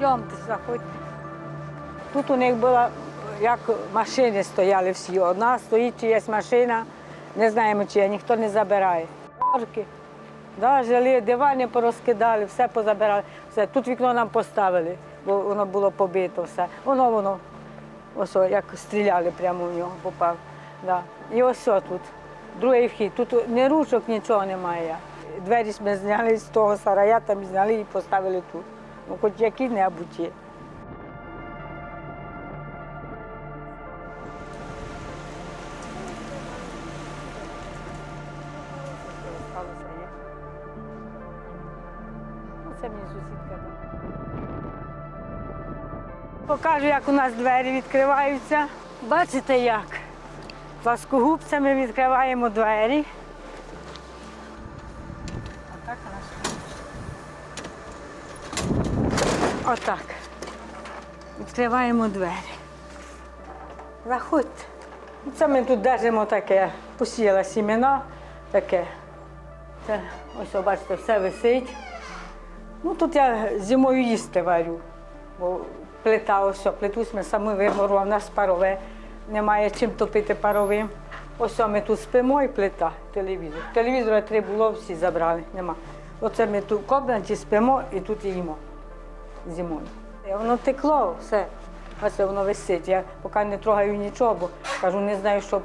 Йдемте, заходьте. Тут у них була, як машини стояли всі. Одна стоїть чиясь машина, не знаємо чия, ніхто не забирає. Орки. Да, жили, дивани порозкидали, все позабирали. Все. Тут вікно нам поставили, бо воно було побито все. Воно воно. Ось як стріляли прямо в нього, попав. Да. І ось тут. Другий вхід. Тут ні ручок, нічого немає. Двері ми зняли з того сарая, там зняли і поставили тут. Ну, хоч які-небудь є. Ну, Це мені сусідка. Покажу, як у нас двері відкриваються. Бачите як? Пласкогубцями відкриваємо двері. Отак наш. Отак. Відкриваємо двері. Заходьте. Це ми тут держимо таке, посіяла сімена, таке. Це, ось, бачите, все висить. Ну, тут я зимою їсти варю, бо плита, ось, плиту ми самі виморували, у нас парове, немає чим топити паровим. Ось ми тут спимо і плита, телевізор. Телевізора три було, всі забрали, нема. Оце ми тут в кімнаті спимо і тут їмо зимою. Воно текло, все. Ось воно висить. Я поки не трогаю нічого, бо кажу, не знаю, що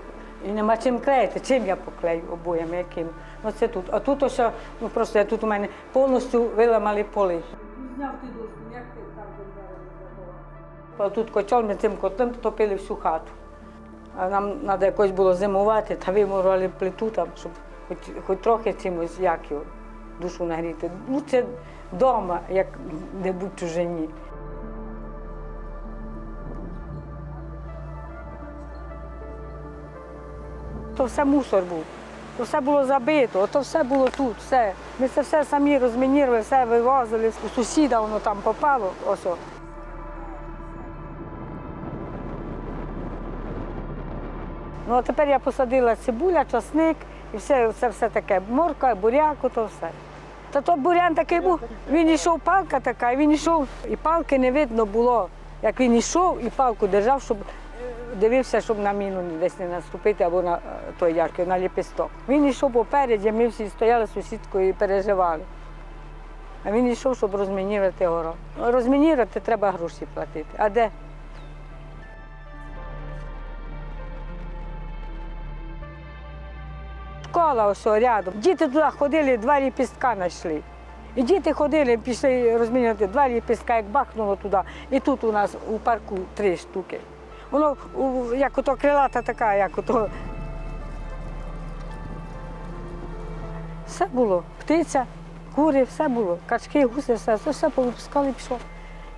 і нема чим клеїти. Чим я поклею обоями, яким. Ну це тут. А тут ось, ну просто тут у мене повністю виламали поли. Зняв ти дошку, як ти там Тут котел, ми цим котлом топили всю хату. А нам треба якось було зимувати, та вимурували плиту там, щоб хоч, хоч трохи чимось як його душу нагріти. Ну це вдома, як де-будь чужині. То все мусор був. То все було забито, то все було тут, все. Ми це все самі розмінірували, все вивозили. У сусіда воно там попало. Ось. Ну а тепер я посадила цибуля, часник і все, це все таке. Морка, буряк, то все. Та то бурян такий був, він йшов, палка така, він йшов, і палки не видно було. Як він йшов і палку держав, щоб дивився, щоб на міну десь не наступити або на е, той яркий, на ліпісток. Він йшов попереді, ми всі стояли з сусідкою і переживали. А він йшов, щоб розмінірувати город. Розмінірувати треба гроші платити. А де? Школа ось рядом. Діти туди ходили, два ліпістка знайшли. І діти ходили, пішли розмінювати два ліпістка, як бахнуло туди. І тут у нас у парку три штуки. Воно як ото крилата така, як ото. Все було. Птиця, кури, все було. Качки, гуси, все, це все повипускали, пішло.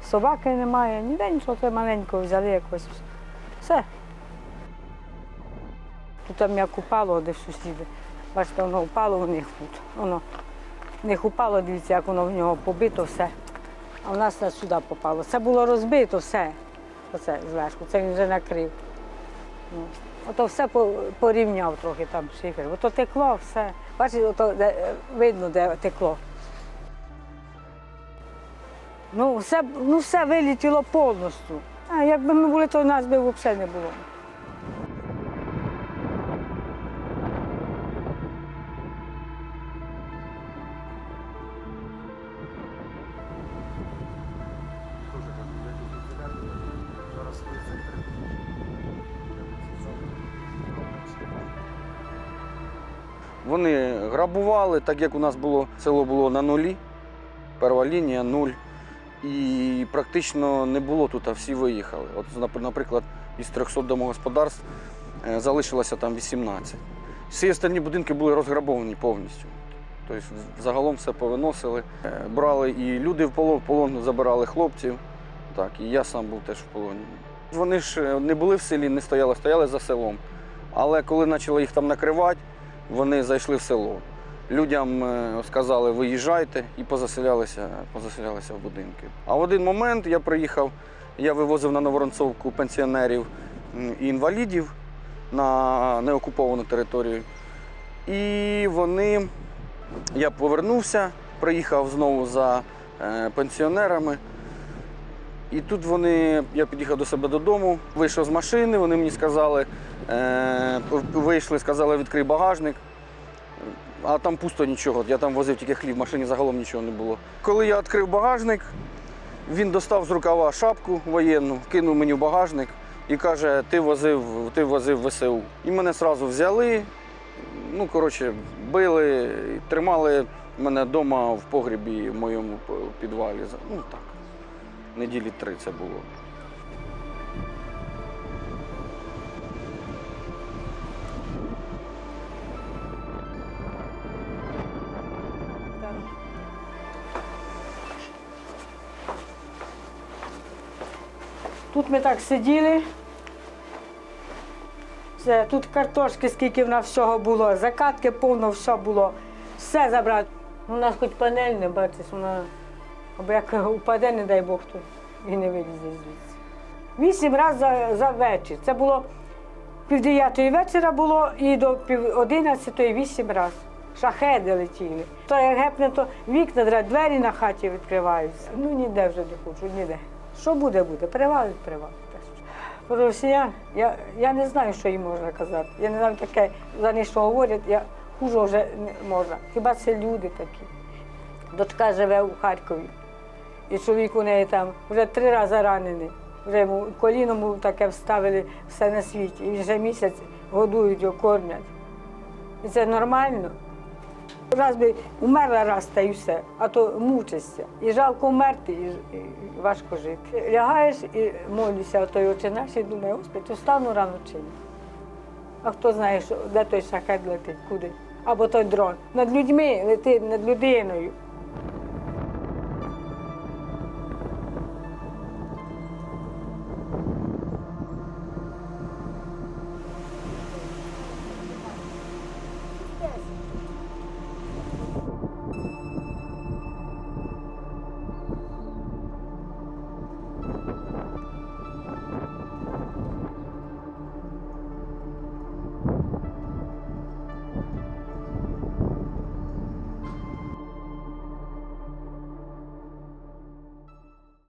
Собаки немає, ніде нічого, маленького взяли якось. Все. Тут там як упало, де сусіди. Бачите, воно впало у них тут. Воно в них упало, дивіться, як воно в нього побито все. А в нас сюди попало. Це було розбито все. Оце зверху, це він вже накрив. Ну, Ото все порівняв трохи там шифер. Ото текло, все. Бачите, ото де, е, видно, де текло. Ну, все, ну, все вилетіло повністю. А якби ми були, то нас би взагалі не було. Вони грабували, так як у нас було село було на нулі, перша лінія нуль. І практично не було тут, а всі виїхали. От, наприклад, із 300 домогосподарств е, залишилося там 18. Всі останні будинки були розграбовані повністю. Тобто загалом все повиносили. Е, Брали і люди в полон, в полон забирали хлопців. Так, і я сам був теж в полоні. Вони ж е, не були в селі, не стояли, стояли за селом. Але коли почали їх там накривати, вони зайшли в село. Людям е, сказали, виїжджайте і позаселялися, позаселялися в будинки. А в один момент я приїхав, я вивозив на Новоронцовку пенсіонерів і інвалідів на неокуповану територію. І вони, я повернувся, приїхав знову за е, пенсіонерами. І тут вони, я під'їхав до себе додому, вийшов з машини, вони мені сказали, е, вийшли, сказали, відкрий багажник. А там пусто нічого. Я там возив тільки хліб, в машині загалом нічого не було. Коли я відкрив багажник, він достав з рукава шапку воєнну, кинув мені в багажник і каже, ти возив, ти возив ВСУ. І мене одразу взяли, ну, коротше, били, тримали мене вдома в погрібі в моєму підвалі. Ну так, неділі три це було. Тут ми так сиділи. Все, тут картошки, скільки в нас всього було, закатки повно все було. Все забрати. Ну, У нас хоч панель не бачиш, вона або як упаде, не дай Бог, то і не вилізе звідси. Вісім разів за, за вечір. Це було пів дев'ятої вечора було і до пів одинадцятої вісім разів. Шахеди летіли. То як гепне, то вікна, двері на хаті відкриваються. Ну ніде вже не хочу, ніде. Що буде, буде. Привалить, привалить. Про росіян, я, я не знаю, що їм можна казати. Я не знаю таке, за них що говорять, я хуже вже не можна. Хіба це люди такі? Дочка живе у Харкові. І чоловік у неї там вже три рази ранений. Вже йому коліно йому таке вставили все на світі. І вже місяць годують його, кормять. І це нормально. Раз би умерла раз та й все, а то мучишся. І жалко вмерти, і, важко жити. Лягаєш і молишся, а той очі наш, і думаю, Господи, то стану рано чи ні. А хто знає, що, де той шахет летить, куди? Або той дрон. Над людьми летить, над людиною.